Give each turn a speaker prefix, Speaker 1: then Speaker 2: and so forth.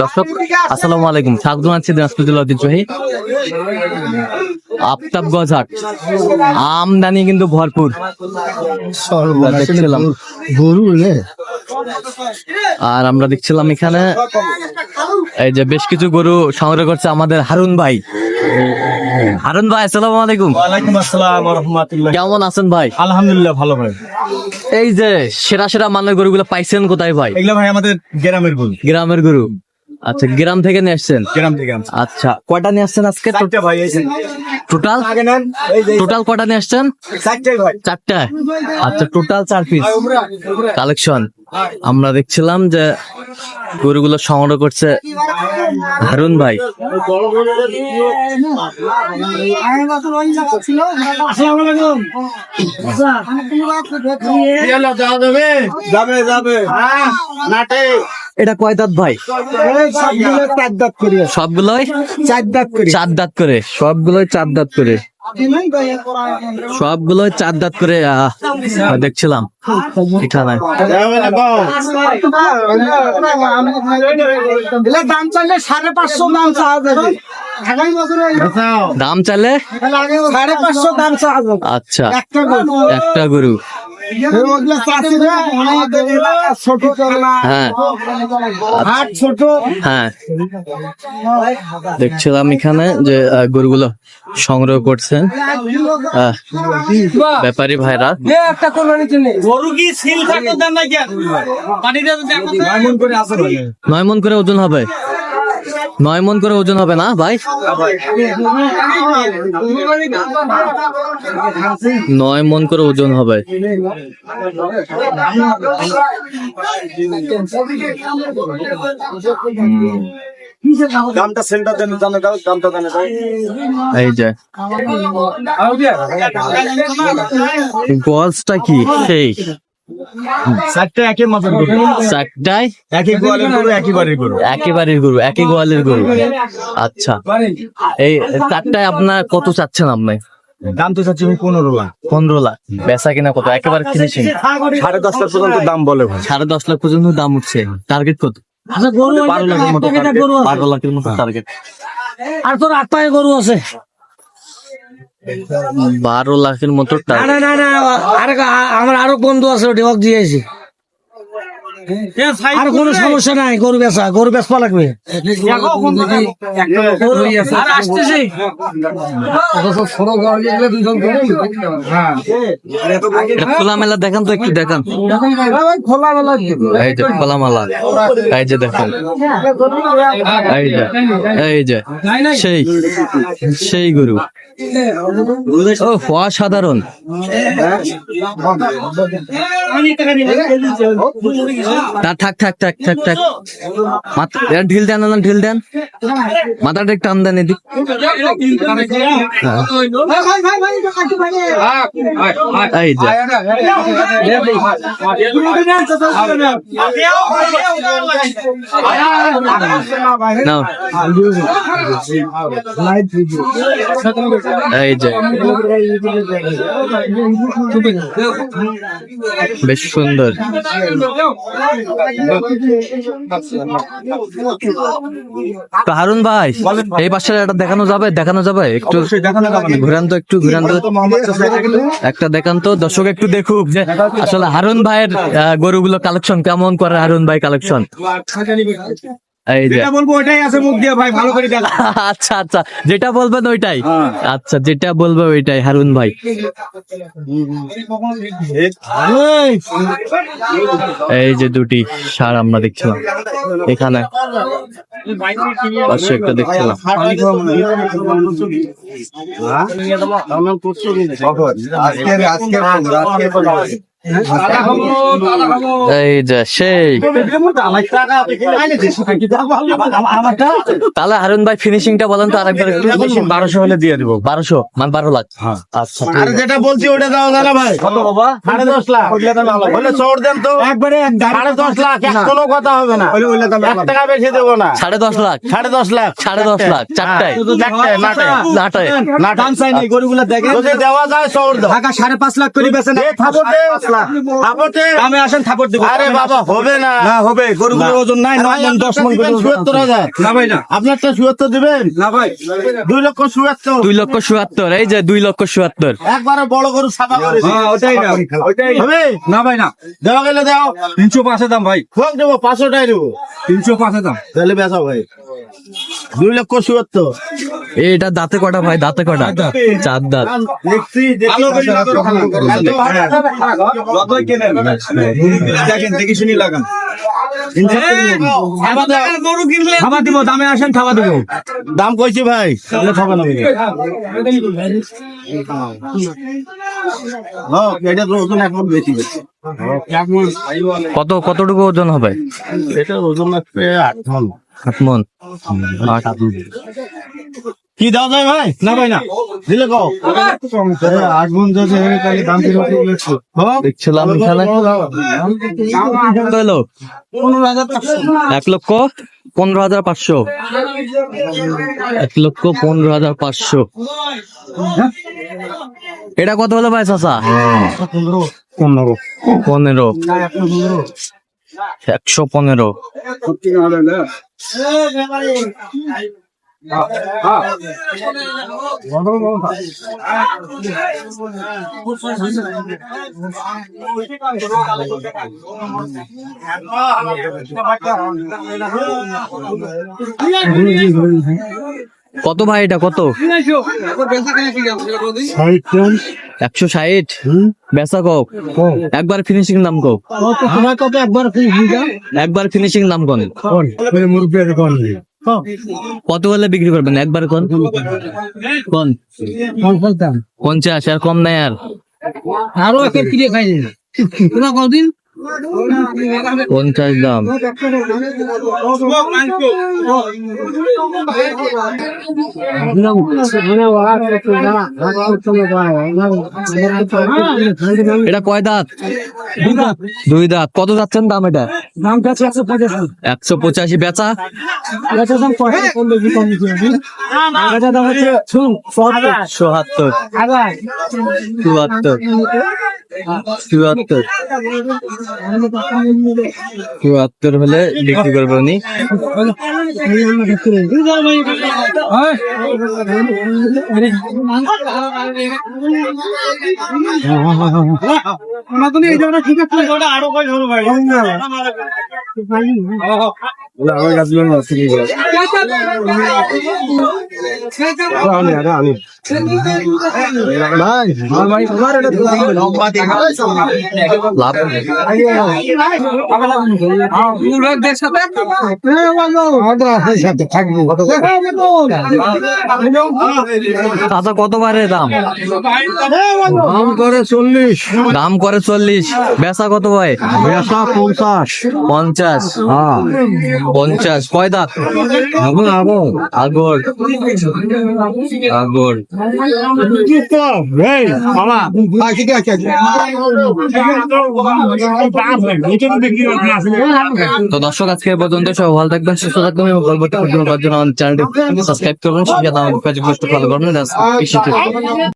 Speaker 1: দর্শক আসসালামু আলাইকুম। স্বাগত জানাচ্ছি দিনাজপুর জেলা ঐতিহ্যবাহী আফতাবগঞ্জ হাট। আমদানি কিন্তু ভরপুর। দেখছিলাম।
Speaker 2: রে।
Speaker 1: আর আমরা দেখছিলাম এখানে এই যে বেশ কিছু গরু সংগ্রহ করছে আমাদের হারুন ভাই। হারুন ভাই আসসালামু আলাইকুম।
Speaker 2: ওয়ালাইকুম আসসালাম ওয়া রাহমাতুল্লাহ
Speaker 1: কেমন আছেন ভাই?
Speaker 2: আলহামদুলিল্লাহ ভালো ভাই।
Speaker 1: এই যে সেরা সেরা মানের গরুগুলো পাইছেন কোথায় ভাই?
Speaker 2: এগুলো ভাই আমাদের গ্রামের গরু।
Speaker 1: গ্রামের গরু। আচ্ছা গ্রাম থেকে নিয়ে আসছেন?
Speaker 2: গ্রাম থেকে
Speaker 1: আচ্ছা কয়টা নিয়ে আসছেন আজকে?
Speaker 2: চারটে ভাই।
Speaker 1: টোটাল টোটাল কয়টা নিয়ে আসছেন?
Speaker 2: চারটে
Speaker 1: চারটা? আচ্ছা টোটাল চার পিস কালেকশন আমরা দেখছিলাম যে গরুগুলো সংগ্রহ করছে হারুন ভাই।
Speaker 2: যাবে যাবে।
Speaker 1: এটা কয় দাঁত ভাই?
Speaker 2: সবগুলো চার দাঁত করি।
Speaker 1: সবগুলোই?
Speaker 2: চার দাঁত করে।
Speaker 1: চার দাঁত করে। সবগুলোই চার দাঁত করে। সবগুলোই চার দাঁত করে দেখছিলাম।
Speaker 2: দাম চাইলে সাড়ে পাঁচশো দাম চাওয়া যাবে।
Speaker 1: দাম চালে
Speaker 2: সাড়ে পাঁচশো দাম চাওয়া যাবে।
Speaker 1: আচ্ছা।
Speaker 2: একটা গরু।
Speaker 1: হ্যাঁ হ্যাঁ। দেখছিলাম এখানে যে গরুগুলো সংগ্রহ করছেন ব্যাপারী ভাইরা। নয় মন করে ওজন হবে। নয় মন করে ওজন হবে না ভাই? নয় মন করে ওজন হবে।
Speaker 2: দামটা সেন্টার দেন জানো দাও দামটা জানো
Speaker 1: এই যে। গলসটা কি? সেই।
Speaker 2: চারটে একই মাপের গরু।
Speaker 1: চারটায়?
Speaker 2: একই গোয়ালের গরু একই বাড়ির গরু।
Speaker 1: একেবারে গরু একই গোয়ালের গরু। আচ্ছা। এই চারটায় আপনার কত চাচ্ছেন আপনি?
Speaker 2: দাম তো চাচ্ছি পনেরো লাখ।
Speaker 1: পনেরো লাখ। বেচা কিনা কত? একেবারে ফিনিশিং
Speaker 2: সাড়ে দশ লাখ পর্যন্ত দাম বলে
Speaker 1: সাড়ে দশ লাখ পর্যন্ত দাম উঠছে। টার্গেট কত? বারো লাখের মতো বারো লাখের মতো টার্গেট
Speaker 3: আর তোর আট পায়ে গরু আছে।
Speaker 1: বারো লাখের মতো টার্গেট
Speaker 3: না না না আরেক আমার আরও বন্ধু আছে ওটি দিয়েছি আর কোনো সমস্যা নাই গরু বেচা গরু বেচপা লাগবে। আর আসতেছি।
Speaker 1: খোলা মেলা দেখান তো একটু দেখান। এই যে খোলা মেলা এই যে দেখেন। এই যে এই যে সেই সেই গরু। ও অসাধারণ। তা থাক থাক থাক থাক থাক। মাথা ঢিল দেন না ঢিল দেন। মাথাটা টান দেন এদিক এই যে। বেশ সুন্দর। তো হারুন ভাই এই পাশে একটা দেখানো যাবে দেখানো যাবে? একটু
Speaker 2: ঘুরান্ত
Speaker 1: ঘুরান তো একটু ঘুরান তো। একটা দেখান তো দর্শক একটু দেখুক যে আসলে হারুন ভাইয়ের গরুগুলো কালেকশন কেমন করে হারুন ভাই কালেকশন
Speaker 2: যেটা বলব ওইটাই আছে মুখ দিয়ে ভাই ভালো করে
Speaker 1: আচ্ছা আচ্ছা যেটা বলবেন ওইটাই। আচ্ছা যেটা বলবে ওইটাই হারুন ভাই। এই যে দুটি সার আমরা দেখছিলাম। এখানে পাশে একটা দেখছিলাম। এই যে সেই। তাহলে হারুন ভাই ফিনিশিংটা বলেন তো আরেকবার
Speaker 2: বারোশো হলে দিয়ে দিব।
Speaker 1: বারোশো? মানে বারো লাখ?
Speaker 2: হ্যাঁ।
Speaker 1: আচ্ছা
Speaker 2: আর যেটা বলছি ওটা দাও দাদা ভাই। কত বাবা? সাড়ে দশ লাখ। বলে চোর দেন তো। একবারে সাড়ে দশ লাখ কোনো কথা হবে না। এক টাকা বেশি দেবো না।
Speaker 1: সাড়ে দশ লাখ?
Speaker 2: সাড়ে দশ লাখ।
Speaker 1: সাড়ে দশ লাখ চারটায়।
Speaker 2: চারটায় নাটায়
Speaker 1: নাটায়
Speaker 2: না চাই নাই গরুগুলো দেখেন। যদি দেওয়া যায় চোর দাও। ঢাকা সাড়ে পাঁচ লাখ করে বেছেন
Speaker 4: লাখ
Speaker 2: আপতে
Speaker 4: দামে আসেন থাপড় দেবো।
Speaker 2: আরে বাবা হবে না।
Speaker 4: না হবে। গরুগুলোর ওজন নাই নয় মন দশ মন গরু না ভাই না।
Speaker 2: আপনারটা চুয়াত্তর দিবেন?
Speaker 4: না ভাই
Speaker 2: দুই লক্ষ চুয়াত্তর।
Speaker 1: দুই লক্ষ চুয়াত্তর এই যে দুই লক্ষ চুয়াত্তর।
Speaker 2: একবারে বড় গরু করেছি
Speaker 4: হ্যাঁ ওটাই না ওটাই
Speaker 2: হবে?
Speaker 4: না ভাই না।
Speaker 2: দেওয়া গেলে দাও।
Speaker 4: তিনশো পাঁচে দাম ভাই।
Speaker 2: হোক দেবো পাঁচশোটাই দেবো।
Speaker 4: তিনশো পাঁচে দাম।
Speaker 2: তাহলে বেচা ভাই। দুই লক্ষ চুয়াত্তর।
Speaker 1: এটা দাঁতে কটা ভাই? দাঁতে কটা চার দাঁত।
Speaker 4: দেখেন দেখি শুনি লাগান। দিব দামে আসেন খাবার দিব।
Speaker 2: দাম কইছি ভাই। তাহলে না এটা ওজন এখন বেশি বেশি।
Speaker 1: কত কতটুকু ওজন হবে?
Speaker 2: এটা ওজন লাগবে আট
Speaker 1: সাত মন।
Speaker 2: কি দাও যায় ভাই?
Speaker 4: না ভাই না।
Speaker 2: দিলে কও।
Speaker 4: আট গুণ যদি তাহলে দাম কীরকম লাগছে?
Speaker 1: দেখছিলাম এখানে। হলো এক লক্ষ পনেরো হাজার পাঁচশো। এক লক্ষ পনেরো হাজার পাঁচশো। এটা কত হলো ভাই চাচা?
Speaker 4: পনেরো।
Speaker 1: পনেরো। একশো পনেরো। কত ভাই এটা? কত? একশো ষাট? বেচা কক একবার ফিনিশিং নাম কক
Speaker 3: একবার
Speaker 1: একবার ফিনিশিং নাম কোন? কত হলে বিক্রি করবেন? একবার কোন। কোন? পঞ্চাশ আর কম নাই আর।
Speaker 3: আরও একটা কিনে খাই তোরা কতদিন?
Speaker 1: পঞ্চাশ দাম। এটা কয় দাঁত? দুই দাঁত। কত যাচ্ছেন দাম এটা?
Speaker 3: দাম একশো
Speaker 1: পঁচাশি বেচা। চুয়াত্তর চুয়াত্তর। চুয়াত্তর। চুয়াত্তর হলে বিক্রি করবে উনি লাভ চাচা কত বারে দাম?
Speaker 2: দাম করে চল্লিশ।
Speaker 1: দাম করে চল্লিশ। বেচা কত ভাই
Speaker 2: বেচা পঞ্চাশ।
Speaker 1: পঞ্চাশ।
Speaker 2: হ্যাঁ।
Speaker 1: পঞ্চাশ। কয় দাঁত? আগর আগর
Speaker 2: মামা
Speaker 1: তো দর্শক, আজকে পর্যন্ত সব ভালো থাকবেন, সুস্থ থাকবেন এবং গল্পটি ভিডিও করার জন্য আমাদের চ্যানেলটি সাবস্ক্রাইব করবেন, সাথে আমাদের ফেসবুক ফলো করবেন